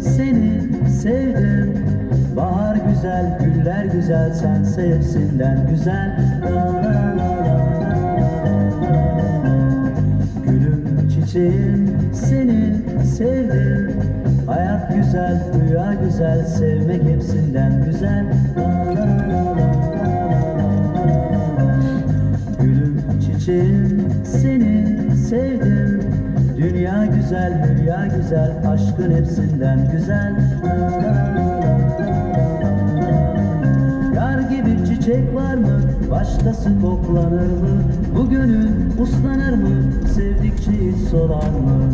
seni sevdim. Bahar güzel, güller güzel, sen sevsinden güzel. Gülüm çiçeğim seni sevdim. Hayat güzel, rüya güzel, sevmek hepsinden güzel. Gülüm çiçeğim seni sevdim Dünya güzel, hülya güzel, aşkın hepsinden güzel. Yar gibi çiçek var mı, başkası koklanır mı? Bu gönül uslanır mı, sevdikçe hiç solar mı?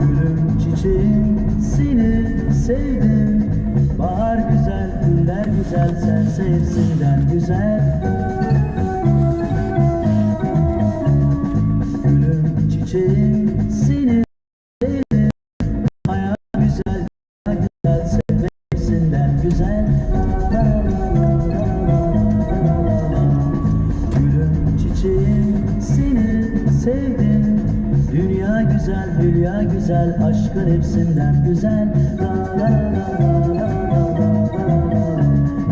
Gülüm çiçeğim seni sevdim. Bahar güzel, güller güzel, sen sevsinden güzel hülya güzel, aşkın hepsinden güzel. La.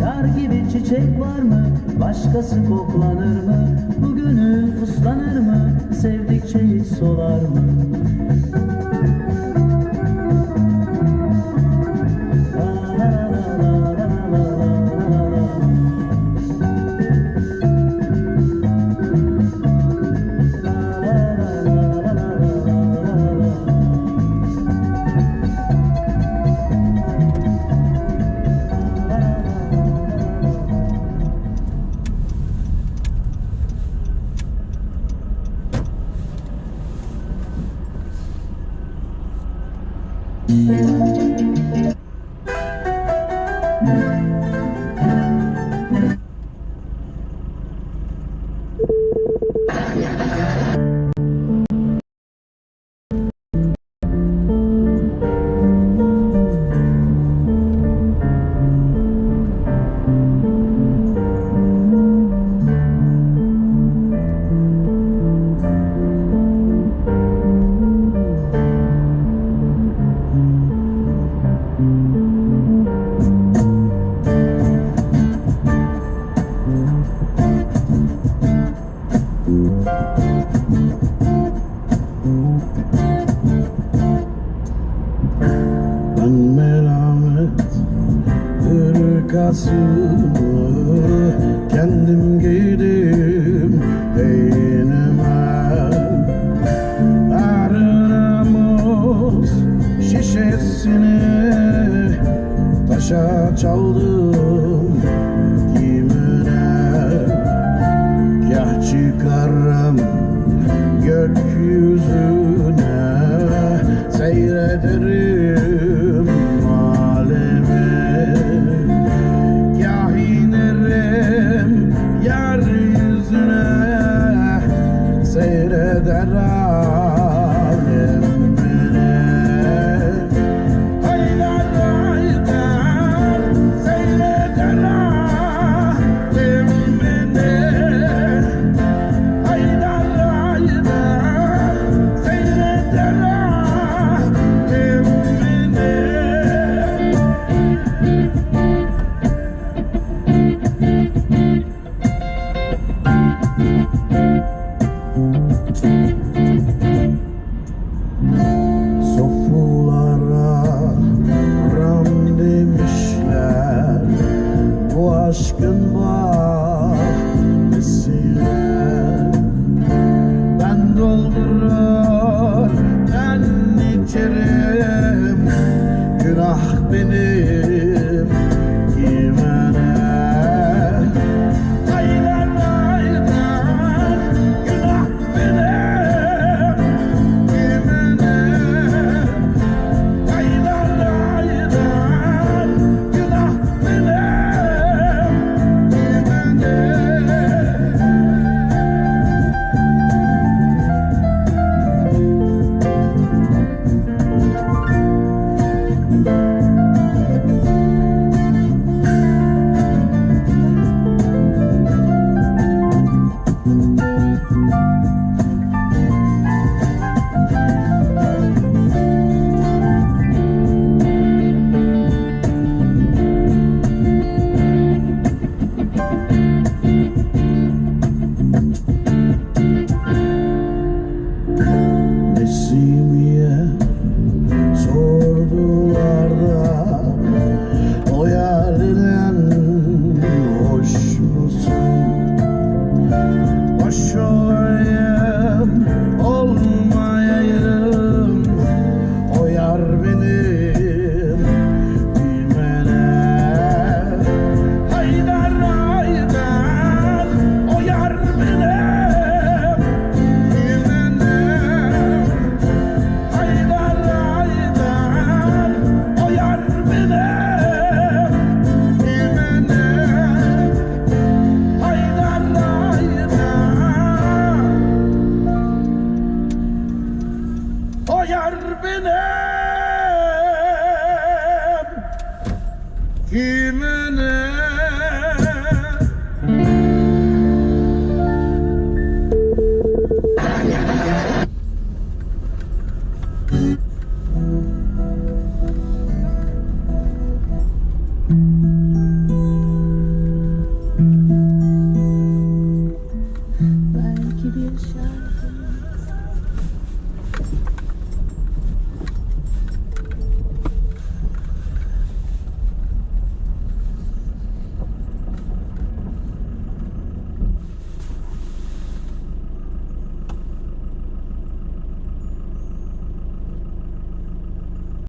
Yar gibi çiçek var mı, başkası koklanır mı? Bu gönül uslanır mı, sevdikçe hiç solar mı Irkasını kendim giydim beynime. Aramız şişesini taşa çaldım kimine Kah çıkarım gökyüzüne Seyrederim been in. beni benim Kimine